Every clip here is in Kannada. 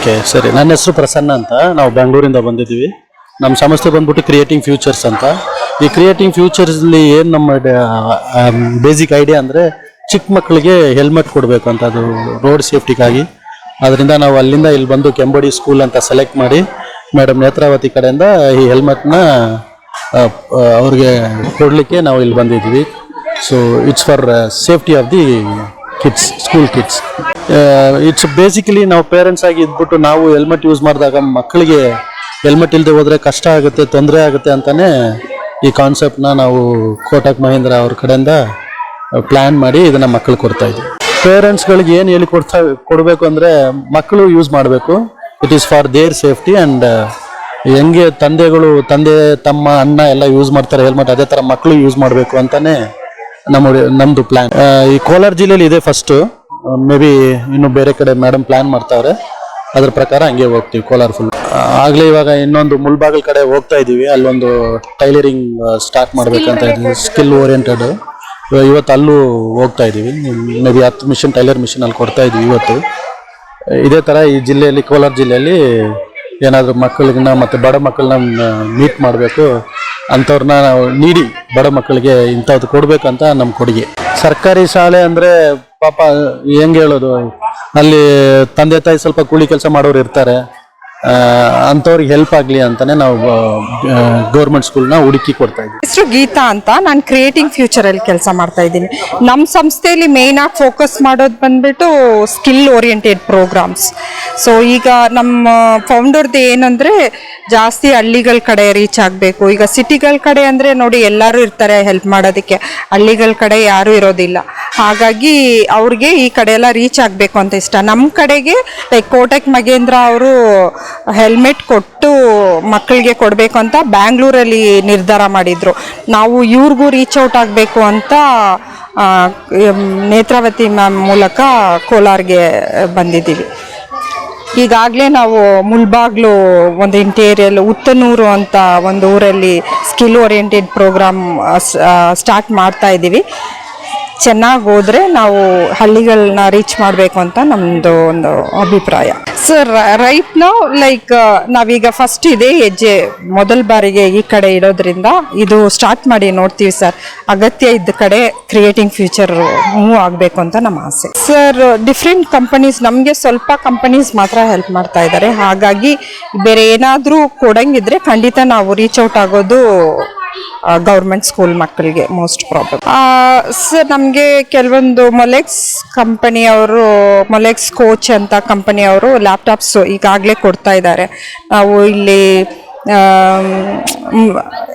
ಓಕೆ, ಸರಿ. ನನ್ನ ಹೆಸರು ಪ್ರಸನ್ನ ಅಂತ. ನಾವು ಬೆಂಗಳೂರಿಂದ ಬಂದಿದ್ದೀವಿ. ನಮ್ಮ ಸಂಸ್ಥೆ ಬಂದ್ಬಿಟ್ಟು ಕ್ರಿಯೇಟಿಂಗ್ ಫ್ಯೂಚರ್ಸ್ ಅಂತ. ಈ ಕ್ರಿಯೇಟಿಂಗ್ ಫ್ಯೂಚರ್ಸ್ಲಿ ಏನು ನಮ್ಮ ಬೇಸಿಕ್ ಐಡಿಯಾ ಅಂದರೆ ಚಿಕ್ಕ ಮಕ್ಕಳಿಗೆ ಹೆಲ್ಮೆಟ್ ಕೊಡಬೇಕು ಅಂತ, ಅದು ರೋಡ್ ಸೇಫ್ಟಿಗಾಗಿ ಅದರಿಂದ ನಾವು ಅಲ್ಲಿಂದ ಇಲ್ಲಿ ಬಂದು ಕೆಂಬಡಿ ಸ್ಕೂಲ್ ಅಂತ ಸೆಲೆಕ್ಟ್ ಮಾಡಿ ಮೇಡಮ್ ನೇತ್ರಾವತಿ ಕಡೆಯಿಂದ ಈ ಹೆಲ್ಮೆಟ್ನ ಅವ್ರಿಗೆ ಕೊಡಲಿಕ್ಕೆ ನಾವು ಇಲ್ಲಿ ಬಂದಿದ್ವಿ so it's for safety of the kids school kids it's basically ನಾವು ಪೇರೆಂಟ್ಸ್ ಆಗಿ ಇದ್ಬಿಟ್ಟು ನಾವು ಹೆಲ್ಮೆಟ್ ಯೂಸ್ ಮಾಡಿದಾಗ ಮಕ್ಕಳಿಗೆ ಹೆಲ್ಮೆಟ್ ಇಲ್ಲದೆ ಹೋದರೆ ಕಷ್ಟ ಆಗುತ್ತೆ, ತೊಂದರೆ ಆಗುತ್ತೆ ಅಂತಲೇ ಈ ಕಾನ್ಸೆಪ್ಟ್ನ ನಾವು ಕೋಟಕ್ ಮಹೇಂದ್ರ ಅವ್ರ ಕಡೆಯಿಂದ ಪ್ಲ್ಯಾನ್ ಮಾಡಿ ಇದನ್ನು ಮಕ್ಕಳು ಕೊಡ್ತಾ ಇದ್ವಿ. ಪೇರೆಂಟ್ಸ್ಗಳಿಗೆ ಏನು ಹೇಳಿ ಕೊಡ್ತಾ, ಕೊಡಬೇಕು ಅಂದರೆ ಮಕ್ಕಳು ಯೂಸ್ ಮಾಡಬೇಕು. It is for their safety and ಹೆಂಗೆ ತಂದೆಗಳು, ತಂದೆ, ತಮ್ಮ, ಅಣ್ಣ ಎಲ್ಲ ಯೂಸ್ ಮಾಡ್ತಾರೆ ಹೆಲ್ಮೆಟ್ ಅದೇ ಥರ ಮಕ್ಕಳು ಯೂಸ್ ಮಾಡಬೇಕು ಅಂತಾನೆ ನಮ್ಮ ನಮ್ದು ಪ್ಲಾನ್ ಈ ಕೋಲಾರ ಜಿಲ್ಲೆಯಲ್ಲಿ ಇದೆ ಫಸ್ಟ್ ಮೇ ಬಿ ಇನ್ನು ಬೇರೆ ಕಡೆ ಮೇಡಮ್ ಪ್ಲಾನ್ ಮಾಡ್ತಾವ್ರೆ. ಅದ್ರ ಪ್ರಕಾರ ಹಂಗೆ ಹೋಗ್ತೀವಿ ಕೋಲಾರ ಫುಲ್ ಆಗ್ಲೇ ಇವಾಗ ಇನ್ನೊಂದು ಮುಳ್ಬಾಗಲ್ ಕಡೆ ಹೋಗ್ತಾ ಇದೀವಿ. ಅಲ್ಲೊಂದು ಟೈಲರಿಂಗ್ ಸ್ಟಾರ್ಟ್ ಮಾಡ್ಬೇಕಂತ ಇದೀವಿ ಸ್ಕಿಲ್ ಓರಿಯೆಂಟೆಡ್ ಇವತ್ತು ಅಲ್ಲೂ ಹೋಗ್ತಾ ಇದೀವಿ. ಮೇ ಬಿ ಹತ್ತು ಮಿಷನ್ ಟೈಲರ್ ಮಿಷನ್ ಅಲ್ಲಿ ಕೊಡ್ತಾ ಇದೀವಿ ಇವತ್ತು. ಇದೇ ತರ ಈ ಜಿಲ್ಲೆಯಲ್ಲಿ ಕೋಲಾರ ಜಿಲ್ಲೆಯಲ್ಲಿ ಏನಾದರೂ ಮಕ್ಕಳಿಗೆ ಮತ್ತೆ ಬಡ ಮಕ್ಕಳನ್ನ ಮೀಟ್ ಮಾಡಬೇಕು. ಅಂಥವ್ರನ್ನ ನಾವು ನೀಡಿ ಬಡ ಮಕ್ಕಳಿಗೆ ಇಂಥದ್ದು ಕೊಡಬೇಕಂತ ನಮ್ಮ ಕೊಡುಗೆ. ಸರ್ಕಾರಿ ಶಾಲೆ ಅಂದರೆ ಪಾಪ ಹೆಂಗೆ ಹೇಳೋದು? ಅಲ್ಲಿ ತಂದೆ ತಾಯಿ ಸ್ವಲ್ಪ ಕೂಲಿ ಕೆಲಸ ಮಾಡೋರು ಇರ್ತಾರೆ. ಅಂಥವ್ರಿಗೆ ಹೆಲ್ಪ್ ಆಗಲಿ ಅಂತಾನೆ ನಾವು ಗೌರ್ಮೆಂಟ್ ಸ್ಕೂಲ್ನ ಹುಡುಕಿ ಕೊಡ್ತಾ ಇದ್ದೀವಿ. ಹೆಸರು ಗೀತಾ ಅಂತ ನಾನು ಕ್ರಿಯೇಟಿಂಗ್ ಫ್ಯೂಚರ್ ಅಲ್ಲಿ ಕೆಲಸ ಮಾಡ್ತಾ ಇದ್ದೀನಿ. ನಮ್ಮ ಸಂಸ್ಥೆಯಲ್ಲಿ ಮೇನ್ ಆಗಿ ಫೋಕಸ್ ಮಾಡೋದು ಬಂದ್ಬಿಟ್ಟು ಸ್ಕಿಲ್ ಓರಿಯೆಂಟೆಡ್ ಪ್ರೋಗ್ರಾಮ್ಸ್ ಸೊ ಈಗ ನಮ್ಮ ಫೌಂಡರ್ದು ಏನಂದ್ರೆ ಜಾಸ್ತಿ ಹಳ್ಳಿಗಳ ಕಡೆ ರೀಚ್ ಆಗಬೇಕು. ಈಗ ಸಿಟಿಗಳ ಕಡೆ ಅಂದ್ರೆ ನೋಡಿ ಎಲ್ಲರೂ ಇರ್ತಾರೆ ಹೆಲ್ಪ್ ಮಾಡೋದಕ್ಕೆ. ಹಳ್ಳಿಗಳ ಕಡೆ ಯಾರೂ ಇರೋದಿಲ್ಲ. ಹಾಗಾಗಿ ಅವ್ರಿಗೆ ಈ ಕಡೆ ಎಲ್ಲ ರೀಚ್ ಆಗಬೇಕು ಅಂತ ಇಷ್ಟ. ನಮ್ಮ ಕಡೆಗೆ ಲೈಕ್ ಕೋಟಕ್ ಮಗೇಂದ್ರ ಅವರು ಹೆಲ್ಮೆಟ್ ಕೊಟ್ಟು ಮಕ್ಕಳಿಗೆ ಕೊಡಬೇಕು ಅಂತ ಬ್ಯಾಂಗ್ಳೂರಲ್ಲಿ ನಿರ್ಧಾರ ಮಾಡಿದ್ರು. ನಾವು ಇವ್ರಿಗೂ ರೀಚ್ ಔಟ್ ಆಗಬೇಕು ಅಂತ ನೇತ್ರಾವತಿ ಮ್ಯಾಮ್ ಮೂಲಕ ಕೋಲಾರ್ಗೆ ಬಂದಿದ್ದೀವಿ. ಈಗಾಗಲೇ ನಾವು ಮುಳ್ಬಾಗ್ಲು ಒಂದು ಇಂಟೀರಿಯಲ್ ಉತ್ತನೂರು ಅಂತ ಒಂದು ಊರಲ್ಲಿ ಸ್ಕಿಲ್ ಓರಿಯೆಂಟೆಡ್ ಪ್ರೋಗ್ರಾಮ್ ಸ್ಟಾರ್ಟ್ ಮಾಡ್ತಾ ಇದ್ದೀವಿ. ಚೆನ್ನಾಗಿ ಹೋದ್ರೆ ನಾವು ಹಳ್ಳಿಗಳನ್ನ ರೀಚ್ ಮಾಡಬೇಕು ಅಂತ ನಮ್ಮದು ಒಂದು ಅಭಿಪ್ರಾಯ. ಸರ್ ರೈಟ್ ನಾವು ಲೈಕ್ ನಾವೀಗ ಫಸ್ಟ್ ಇದೆ ಹೆಜ್ಜೆ ಮೊದಲ ಬಾರಿಗೆ ಈ ಕಡೆ ಇಡೋದ್ರಿಂದ ಇದು ಸ್ಟಾರ್ಟ್ ಮಾಡಿ ನೋಡ್ತೀವಿ ಸರ್ ಅಗತ್ಯ ಇದ್ದ ಕಡೆ ಕ್ರಿಯೇಟಿಂಗ್ ಫ್ಯೂಚರ್ ಮೂವ್ ಆಗಬೇಕು ಅಂತ ನಮ್ಮ ಆಸೆ. ಸರ್ ಡಿಫ್ರೆಂಟ್ ಕಂಪನೀಸ್ ನಮಗೆ ಸ್ವಲ್ಪ ಕಂಪನೀಸ್ ಮಾತ್ರ ಹೆಲ್ಪ್ ಮಾಡ್ತಾ ಇದ್ದಾರೆ ಹಾಗಾಗಿ ಬೇರೆ ಏನಾದರೂ ಕೊಡಂಗಿದ್ರೆ ಖಂಡಿತ ನಾವು ರೀಚ್ ಔಟ್ ಆಗೋದು ಗೌರ್ಮೆಂಟ್ ಸ್ಕೂಲ್ ಮಕ್ಕಳಿಗೆ ಮೋಸ್ಟ್ ಪ್ರಾಬ್ಲಮ್ ಸರ್ ನಮಗೆ ಕೆಲವೊಂದು ಮೊಲೆಕ್ಸ್ ಕಂಪನಿಯವರು ಮೊಲೆಕ್ಸ್ ಕೋಚ್ ಅಂತ ಕಂಪನಿಯವರು ಲ್ಯಾಪ್ಟಾಪ್ಸ್ ಈಗಾಗಲೇ ಕೊಡ್ತಾ ಇದ್ದಾರೆ. ನಾವು ಇಲ್ಲಿ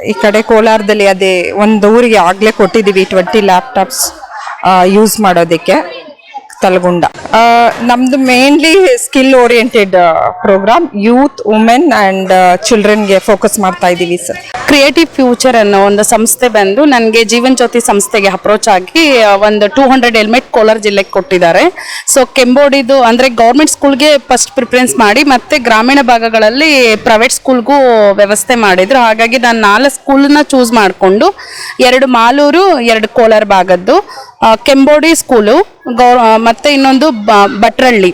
ಈ ಕಡೆ ಕೋಲಾರದಲ್ಲಿ ಅದೇ ಒಂದು ಊರಿಗೆ ಆಗಲೇ ಕೊಟ್ಟಿದ್ದೀವಿ ಟ್ವೆಂಟಿ ಲ್ಯಾಪ್ಟಾಪ್ಸ್ ಯೂಸ್ ಮಾಡೋದಕ್ಕೆ. ತಲಗುಂಡ. ನಮ್ದು mainly skill oriented program youth women and ಚಿಲ್ಡ್ರನ್ಗೆ focus ಮಾಡ್ತಾ ಇದ್ದೀವಿ ಸರ್ ಕ್ರಿಯೇಟಿವ್ ಫ್ಯೂಚರ್ ಅನ್ನೋ ಒಂದು ಸಂಸ್ಥೆ ಬಂದು ನನಗೆ ಜೀವನ್ ಜ್ಯೋತಿ ಸಂಸ್ಥೆಗೆ ಅಪ್ರೋಚ್ ಆಗಿ ಒಂದು ಟೂ ಹಂಡ್ರೆಡ್ ಹೆಲ್ಮೆಟ್ ಕೋಲಾರ ಜಿಲ್ಲೆಗೆ ಕೊಟ್ಟಿದ್ದಾರೆ. ಸೊ ಕೆಂಬೋಡಿದು ಅಂದರೆ ಗೌರ್ಮೆಂಟ್ ಸ್ಕೂಲ್ಗೆ ಫಸ್ಟ್ ಪ್ರಿಫರೆನ್ಸ್ ಮಾಡಿ ಮತ್ತೆ ಗ್ರಾಮೀಣ ಭಾಗಗಳಲ್ಲಿ ಪ್ರೈವೇಟ್ ಸ್ಕೂಲ್ಗೂ ವ್ಯವಸ್ಥೆ ಮಾಡಿದ್ರು. ಹಾಗಾಗಿ ನಾನು ನಾಲ್ಕು ಸ್ಕೂಲನ್ನ ಚೂಸ್ ಮಾಡಿಕೊಂಡು ಎರಡು ಮಾಲೂರು, ಎರಡು ಕೋಲಾರ ಭಾಗದ್ದು ಕೆಂಬೋಡಿ ಸ್ಕೂಲು ಗೌ ಮತ್ತು ಇನ್ನೊಂದು ಬ- ಭಟ್ರಳ್ಳಿ.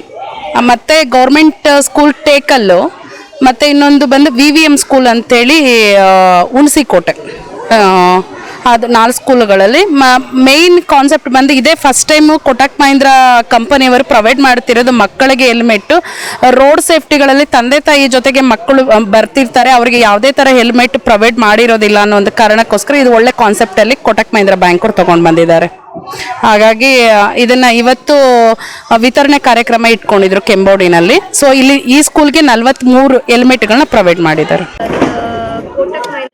ಮತ್ತು ಗೌರ್ಮೆಂಟ್ ಸ್ಕೂಲ್ ಟೇಕಲ್ಲು ಮತ್ತು ಇನ್ನೊಂದು ಬಂದು ವಿ ವಿ ಎಂ ಸ್ಕೂಲ್ ಅಂಥೇಳಿ ಹುಣಸಿಕೋಟೆ ಅದು ನಾಲ್ಕು ಸ್ಕೂಲ್ಗಳಲ್ಲಿ. ಮೇಯ್ನ್ ಕಾನ್ಸೆಪ್ಟ್ ಬಂದು ಇದೇ ಫಸ್ಟ್ ಟೈಮು ಕೊಟಕ್ ಮಹೀಂದ್ರ ಕಂಪನಿಯವರು ಪ್ರೊವೈಡ್ ಮಾಡ್ತಿರೋದು ಮಕ್ಕಳಿಗೆ ಹೆಲ್ಮೆಟ್ಟು ರೋಡ್ ಸೇಫ್ಟಿಗಳಲ್ಲಿ ತಂದೆ ತಾಯಿ ಜೊತೆಗೆ ಮಕ್ಕಳು ಬರ್ತಿರ್ತಾರೆ. ಅವರಿಗೆ ಯಾವುದೇ ಥರ ಹೆಲ್ಮೆಟ್ ಪ್ರೊವೈಡ್ ಮಾಡಿರೋದಿಲ್ಲ ಅನ್ನೋ ಒಂದು ಕಾರಣಕ್ಕೋಸ್ಕರ ಇದು ಒಳ್ಳೆ ಕಾನ್ಸೆಪ್ಟಲ್ಲಿ ಕೊಟಕ್ ಮಹೀಂದ್ರ ಅವರು ತೊಗೊಂಡು ಬಂದಿದ್ದಾರೆ. ಹಾಗಾಗಿ ಇದನ್ನ ಇವತ್ತು ವಿತರಣೆ ಕಾರ್ಯಕ್ರಮ ಇಟ್ಕೊಂಡಿದ್ರು ಕೆಂಬೋಡಿನಲ್ಲಿ. ಸೊ ಇಲ್ಲಿ ಈ ಸ್ಕೂಲ್ಗೆ ನಲ್ವತ್ಮೂರು ಹೆಲ್ಮೆಟ್ಗಳನ್ನ ಪ್ರೊವೈಡ್ ಮಾಡಿದ್ದಾರೆ.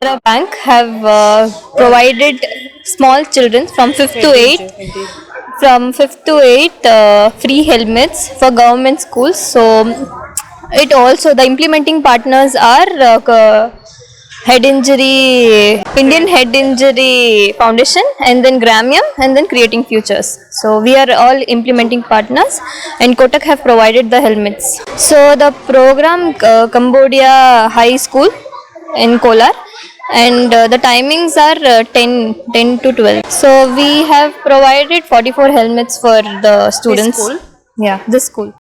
Mahindra Bank have uh, provided small children from 5th to 8 from 5th to 8th uh, free helmets for government schools. So it also the implementing partners are uh, head injury indian head injury foundation and then gramium and then creating futures. So we are all implementing partners and kotak have provided the helmets. So the program uh, cambodia high school in Kolar. And uh, the timings are uh, 10 10 to 12 so we have provided 44 helmets for the students. yeah this school